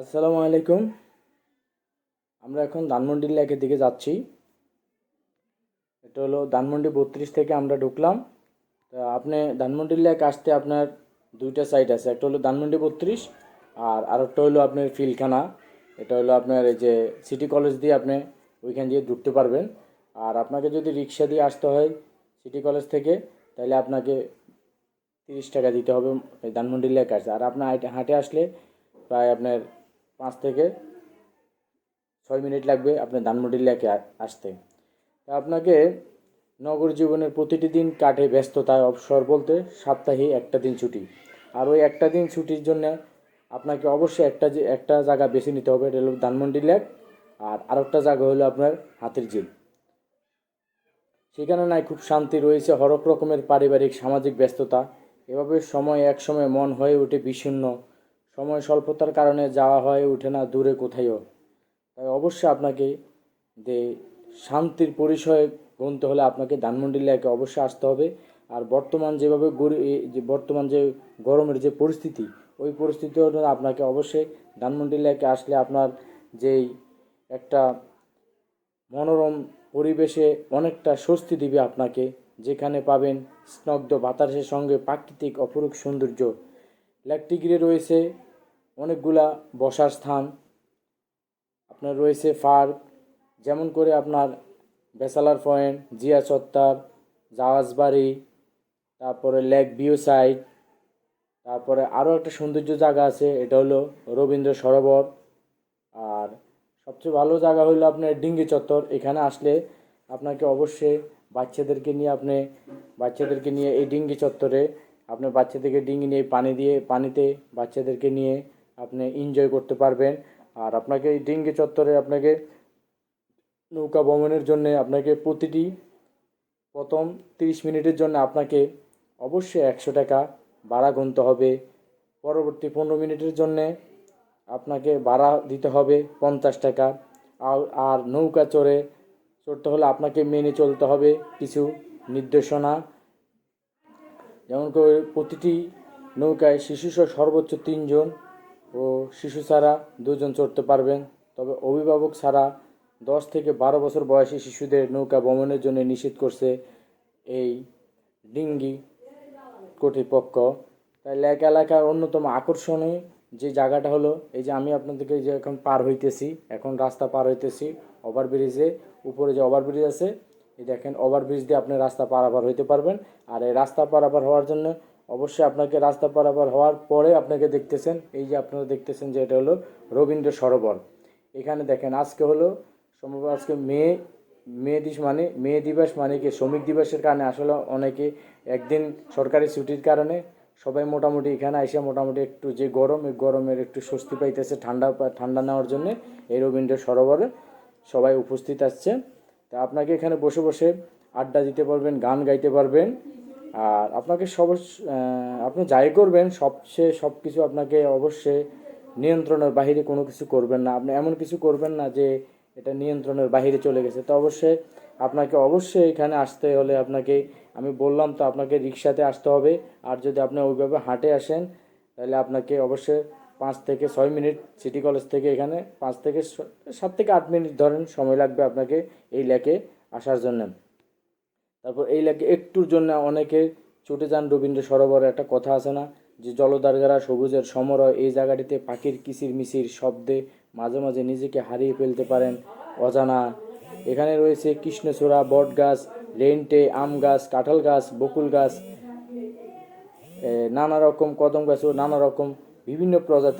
আসসালামু আলাইকুম। আমরা এখন ধানমন্ডি লেকের দিকে যাচ্ছি। এটা হলো ধানমন্ডি বত্রিশ থেকে আমরা ঢুকলাম। তা আপনি ধানমন্ডি লেক আসতে আপনার দুইটা সাইড আছে, একটা হলো ধানমন্ডি বত্রিশ আর আরেকটা হলো আপনার ফিলখানা। এটা হলো আপনার এই যে সিটি কলেজ দিয়ে আপনি ওইখান দিয়ে ঢুকতে পারবেন। আর আপনাকে যদি রিক্সা দিয়ে আসতে হয় সিটি কলেজ থেকে, তাহলে আপনাকে তিরিশ টাকা দিতে হবে ধানমন্ডি লেক আসতে। আর আপনার হাঁটে- আসলে প্রায় আপনার থেকে ছয় মিনিট লাগবে আপনার ধানমন্ডি লেকে আসতে। আপনাকে নগর জীবনের প্রতিটি দিন কাটে ব্যস্ততায় অবসর বলতে সপ্তাহে একটা দিন ছুটি। আর ওই একটা দিন ছুটির জন্য আপনাকে অবশ্যই একটা যে একটা জায়গা বেছে নিতে হবে, এটা হলো ধানমন্ডি লেক। আর আরেকটা জায়গা হলো আপনার হাতির ঝিল। সেখানে নাই খুব শান্তি রয়েছে হরেক রকমের পারিবারিক, সামাজিক ব্যস্ততা। এভাবে সময় এক সময় মন হয়ে ওঠে বিষণ্ণ সময় স্বল্পতার কারণে যাওয়া হয়ে ওঠে না, দূরে কোথায়ও। তাই অবশ্যই আপনাকে যে শান্তির পরিচয় গুনতে হলে আপনাকে ধানমন্ডি লেকে অবশ্যই আসতে হবে। আর বর্তমান যেভাবে যে বর্তমান যে গরমের যে পরিস্থিতি, ওই পরিস্থিতি আপনাকে অবশ্যই ধানমন্ডি লেকে আসলে আপনার যেই একটা মনোরম পরিবেশে অনেকটা স্বস্তি দিবে আপনাকে। যেখানে পাবেন স্নগ্ধ বাতাসের সঙ্গে প্রাকৃতিক অপরূপ সৌন্দর্য। লেকটি ঘিরে রয়েছে অনেকগুলা বসার স্থান। আপনার রয়েছে পার্ক যেমন করে আপনার বেসালার পয়েন্ট, জিয়া চত্বর, জাহাজবাড়ি, তারপরে লেক ভিউ সাইড তারপরে আরও একটা সৌন্দর্য জায়গা আছে, এটা হলো রবীন্দ্র সরোবর। আর সবচেয়ে ভালো জায়গা হলো আপনার ডিঙ্গি চত্বর, এখানে আসলে আপনাকে অবশ্যই বাচ্চাদেরকে নিয়ে আপনি, বাচ্চাদেরকে নিয়ে এই ডিঙ্গি চত্বরে আপনার বাচ্চাদেরকে ডিঙ্গি নিয়ে পানি দিয়ে, পানিতে বাচ্চাদেরকে নিয়ে আপনি এনজয় করতে পারবেন। আর আপনাকে এই ডিঙ্গি চত্বরে আপনাকে নৌকা ভ্রমণের জন্য আপনাকে প্রতিটি প্রথম তিরিশ মিনিটের জন্য আপনাকে অবশ্যই একশো টাকা ভাড়া গুনতে হবে। পরবর্তী পনেরো মিনিটের জন্যে আপনাকে ভাড়া দিতে হবে পঞ্চাশ টাকা। আর আর নৌকা চড়ে চড়তে হলে আপনাকে মেনে চলতে হবে কিছু নির্দেশনা। যেমন করে প্রতিটি নৌকায় শিশুসহ সর্বোচ্চ তিনজন ও শিশু ছাড়া দুজন চড়তে পারবেন। তবে অভিভাবক ছাড়া দশ থেকে বারো বছর বয়সী শিশুদের নৌকা ভ্রমণের জন্য নিষেধ করছে এই ডিঙ্গি কর্তৃপক্ষ। তাই লেক এলাকার অন্যতম আকর্ষণীয় যে জায়গাটা হলো, এই যে আমি আপনাদেরকে যে এখন পার হইতেছি, এখন রাস্তা পার হইতেছি, ওভারব্রিজে, উপরে যে ওভারব্রিজ আছে এই দেখেন ওভারব্রিজ দিয়ে আপনি রাস্তা পারাপার হইতে পারবেন। আর এই রাস্তা পারাপার হওয়ার জন্য অবশ্যই আপনাকে রাস্তা পারাপার হওয়ার পরে আপনাকে দেখতেছেন, এই যে আপনারা দেখতেছেন যে এটা হলো রবীন্দ্র সরোবর। এখানে দেখেন, আজকে হলো সম্ভব আজকে মে মে দিস মানে মে দিবস মানে কি, শ্রমিক দিবসের কারণে আসলে অনেকে একদিন সরকারি ছুটির কারণে সবাই মোটামুটি এখানে এসে মোটামুটি একটু যে গরম, এই গরমের একটু স্বস্তি পাইতেছে ঠান্ডা ঠান্ডা নেওয়ার জন্য এই রবীন্দ্র সরোবরে সবাই উপস্থিত আসছে তা আপনাকে এখানে বসে বসে আড্ডা দিতে পারবেন, গান গাইতে পারবেন। আর আপনাকে সব আপনি যাই করবেন সবচেয়ে সব কিছু আপনাকে অবশ্যই নিয়ন্ত্রণের বাইরে কোনো কিছু করবেন না। আপনি এমন কিছু করবেন না যে এটা নিয়ন্ত্রণের বাইরে চলে গেছে। তো অবশ্যই আপনাকে অবশ্যই এখানে আসতে হলে আপনাকে, আমি বললাম তো আপনাকে রিক্সাতে আসতে হবে। আর যদি আপনি ওইভাবে হাঁটে আসেন, তাহলে আপনাকে অবশ্যই পাঁচ থেকে ছয় মিনিট সিটি কলেজ থেকে এখানে পাঁচ থেকে সাত থেকে আট মিনিট ধরেন সময় লাগবে আপনাকে এই লেকে আসার জন্য। তারপর এই লেকে একটুর জন্য অনেকে ছুটে যান রবীন্দ্র সরোবরে, একটা কথা আছে না যে জলদারগারা সবুজের সমরয়, এই জায়গাটিতে পাখির কিচির মিচির শব্দে মাঝে মাঝে নিজেকে হারিয়ে ফেলতে পারেন অজানা। এখানে রয়েছে কৃষ্ণচূড়া বট গাছ রেন্টে আম গাছ, কাঁঠাল গাছ, বকুল গাছ নানা রকম কদম গাছ ও নানা রকম বিভিন্ন প্রজাতির